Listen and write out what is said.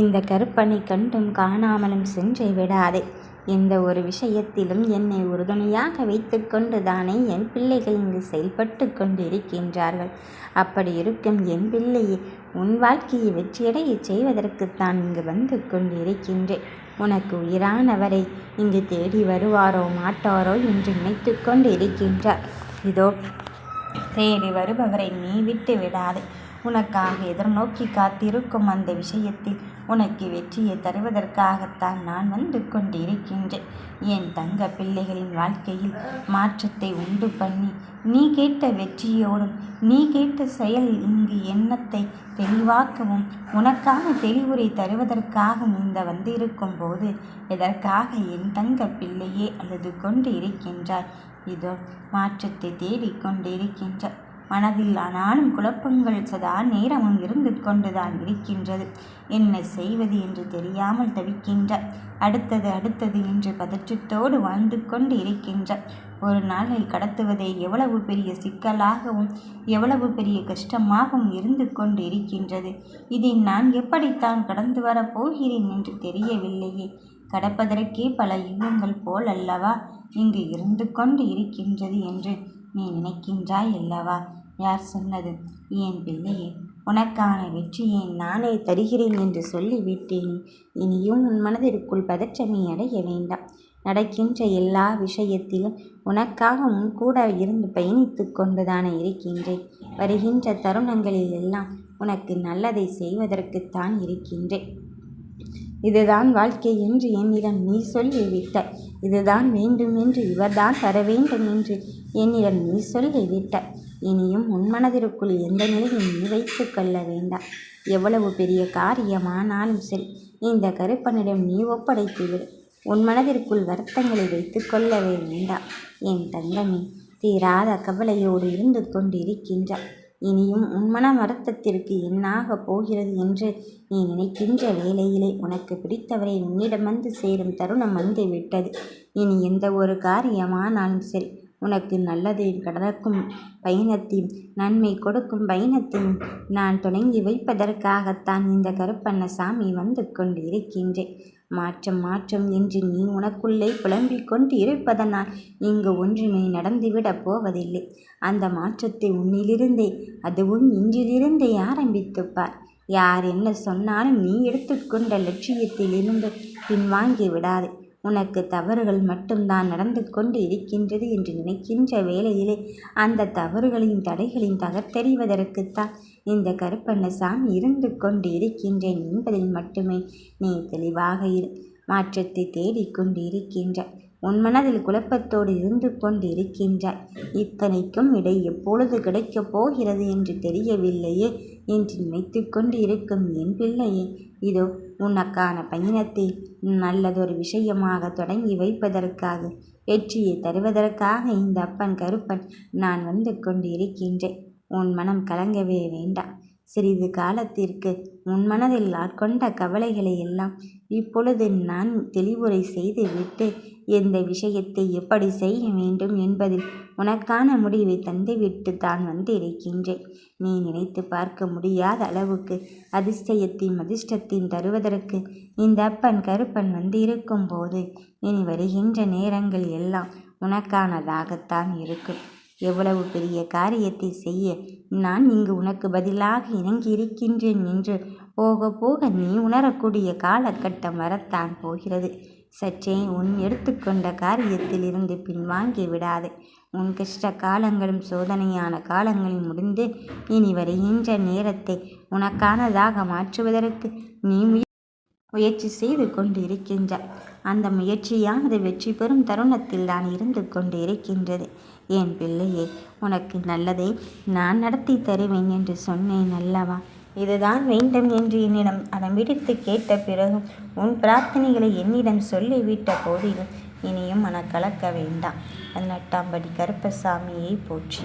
இந்த கருப்பனை கண்டும் காணாமலும் சென்று விடாதே. எந்த ஒரு விஷயத்திலும் என்னை உறுதுணையாக வைத்துக்கொண்டு தானே என் பிள்ளைகள் இங்கு செயல்பட்டு கொண்டிருக்கின்றார்கள். அப்படி இருக்கும் என் பிள்ளையை உன் வாழ்க்கையை வெற்றியடைய செய்வதற்குத்தான் இங்கு வந்து கொண்டிருக்கின்றேன். உனக்கு உயிரானவரை இங்கு தேடி வருவாரோ மாட்டாரோ என்று நினைத்து கொண்டு இருக்கின்றார் இதோ தேடி வருபவரை நீ விட்டு விடாதே. உனக்காக எதிர்நோக்கி காத்திருக்கும் அந்த விஷயத்தில் உனக்கு வெற்றியை தருவதற்காகத்தான் நான் வந்து கொண்டிருக்கின்றேன். என் தங்க பிள்ளைகளின் வாழ்க்கையில் மாற்றத்தை உண்டு பண்ணி நீ கேட்ட வெற்றியோடும் நீ கேட்ட செயல் இங்கு எண்ணத்தை தெளிவாக்கவும் உனக்கான தெளிவுரை தருவதற்காகவும் இந்த வந்திருக்கும் போது எதற்காக என் தங்க பிள்ளையே அழுது கொண்டு இருக்கின்றாய்? இதோ மாற்றத்தை தேடிக்கொண்டிருக்கின்ற மனதில் ஆனாலும் குழப்பங்கள் சதா நேரமும் இருந்து கொண்டுதான் இருக்கின்றது. என்ன செய்வது என்று தெரியாமல் தவிக்கின்ற அடுத்தது அடுத்தது என்று பதற்றத்தோடு வாழ்ந்து கொண்டு இருக்கின்ற ஒரு நாளை கடத்துவதை எவ்வளவு பெரிய சிக்கலாகவும் எவ்வளவு பெரிய கஷ்டமாகவும் இருந்து கொண்டு இருக்கின்றது. இதை நான் எப்படித்தான் கடந்து வரப் போகிறேன் என்று தெரியவில்லையே. கடப்பதற்கே பல யுகங்கள் போல் அல்லவா? இங்கு இருந்து கொண்டு இருக்கின்றது என்று நீ நினைக்கின்றாய் அல்லவா? யார் சொன்னது? என் பிள்ளையே உனக்கான வெற்றியை நானே தருகிறேன் என்று சொல்லிவிட்டேனே. இனியும் உன் மனதிற்குள் பதற்றமே அடைய வேண்டாம். நடக்கின்ற எல்லா விஷயத்திலும் உனக்காக உன் கூட இருந்து பயணித்து கொண்டுதானே இருக்கின்றேன். வருகின்ற தருணங்களில் எல்லாம் உனக்கு நல்லதை செய்வதற்குத்தான் இருக்கின்றேன். இதுதான் வாழ்க்கை என்று என்னிடம் நீ சொல்லிவிட்டாய். இதுதான் வேண்டும் என்று இவர்தான் தர வேண்டும் என்று என்னிடம் நீ சொல்லிவிட்டாய். இனியும் உன் மனதிற்குள் எந்த நிலையும் நீ வைத்து கொள்ள வேண்டாம். எவ்வளவு பெரிய காரியமானாலும் சரி இந்த கருப்பனிடம் நீ ஒப்படைத்துவிடு உன் மனதிற்குள் வருத்தங்களை வைத்து கொள்ளவே வேண்டாம். என் தங்கமே தீராத கவலையோடு இருந்து கொண்டிருக்கின்றாய். இனியும் உன் மன வருத்தத்திற்கு என்னாகப் போகிறது என்று நீ நினைக்கின்ற வேளையிலே உனக்கு பிடித்தவரை உன்னிடம் வந்து சேரும் தருணம் வந்து விட்டது இனி எந்த ஒரு காரியமானாலும் சரி உனக்கு நல்லதை கடக்கும் பயணத்தையும் நன்மை கொடுக்கும் பயணத்தையும் நான் தொடங்கி வைப்பதற்காகத்தான் இந்த கருப்பண்ணசாமி வந்து கொண்டு இருக்கின்றேன் மாற்றம் மாற்றம் என்று நீ உனக்குள்ளே புலம்பிக் கொண்டு இருப்பதனால் இங்கு ஒன்றுமே நடந்துவிடப் போவதில்லை. அந்த மாற்றத்தை உன்னிலிருந்தே அதுவும் இன்றிலிருந்தே ஆரம்பித்துப்பார் யார் என்ன சொன்னாலும் நீ எடுத்துக்கொண்ட லட்சியத்தில் இருந்து பின்வாங்கி விடாதே. உனக்கு தவறுகள் மட்டும்தான் நடந்து கொண்டு இருக்கின்றது என்று நினைக்கின்ற வேளையிலே அந்த தவறுகளின் தடைகளின் தகர்த்தெறிவதற்குத்தான் இந்த கருப்பண்ணசாமி இருந்து கொண்டு இருக்கின்றேன் என்பதில் மட்டுமே நீ தெளிவாக இரு. மாற்றத்தை தேடிக்கொண்டு இருக்கின்ற உன் மனதில் குழப்பத்தோடு இருந்து கொண்டிருக்கின்றாய் இத்தனைக்கும் இடை எப்பொழுது கிடைக்கப் போகிறது என்று தெரியவில்லையே என்று நினைத்து கொண்டு இருக்கும் என் பிள்ளையே. இதோ உனக்கான பயணத்தை நல்லதொரு விஷயமாக தொடங்கி வைப்பதற்காக வெற்றியை தருவதற்காக இந்த அப்பன் கருப்பன் நான் வந்து கொண்டு இருக்கின்றேன். உன் மனம் கலங்கவே வேண்டாம். சிறிது காலத்திற்கு உன் மனதில் ஆட்கொண்ட கவலைகளை எல்லாம் இப்பொழுது நான் தெளிவுரை செய்துவிட்டு எந்த விஷயத்தை எப்படி செய்ய வேண்டும் என்பதில் உனக்கான முடிவை தந்துவிட்டு தான் வந்து இருக்கின்றேன் நீ நினைத்து பார்க்க முடியாத அளவுக்கு அதிசயத்தையும் அதிர்ஷ்டத்தையும் தருவதற்கு இந்த அப்பன் கருப்பன் வந்து இருக்கும்போது இனி வருகின்ற நேரங்கள் எல்லாம் உனக்கானதாகத்தான் இருக்கும். எவ்வளவு பெரிய காரியத்தை செய்ய நான் இங்கு உனக்கு பதிலாக இறங்கி இருக்கின்றேன் என்று போக போக நீ உணரக்கூடிய காலகட்டம் வரத்தான் போகிறது. சற்றே உன் எடுத்துக்கொண்ட காரியத்தில் இருந்து பின்வாங்கி விடாதே. உன் கஷ்ட காலங்களும் சோதனையான காலங்களும் முடிந்து இனி வருகின்ற நேரத்தை உனக்கானதாக மாற்றுவதற்கு நீ முயற்சி செய்து கொண்டு இருக்கின்றாய் அந்த முயற்சியானது வெற்றி பெறும் தருணத்தில் தான் இருந்து கொண்டு இருக்கின்றது என் பிள்ளையே உனக்கு நல்லதை நான் நடத்தி தருவேன் என்று சொன்னேன் அல்லவா? இதுதான் வேண்டும் என்று என்னிடம் அதன் விடுத்து கேட்ட பிறகும் உன் பிரார்த்தனைகளை என்னிடம் சொல்லிவிட்ட போதிலும் இனியும் மனக்கலக்க வேண்டாம். பதினெட்டாம் படி கருப்பசாமியை போற்றி.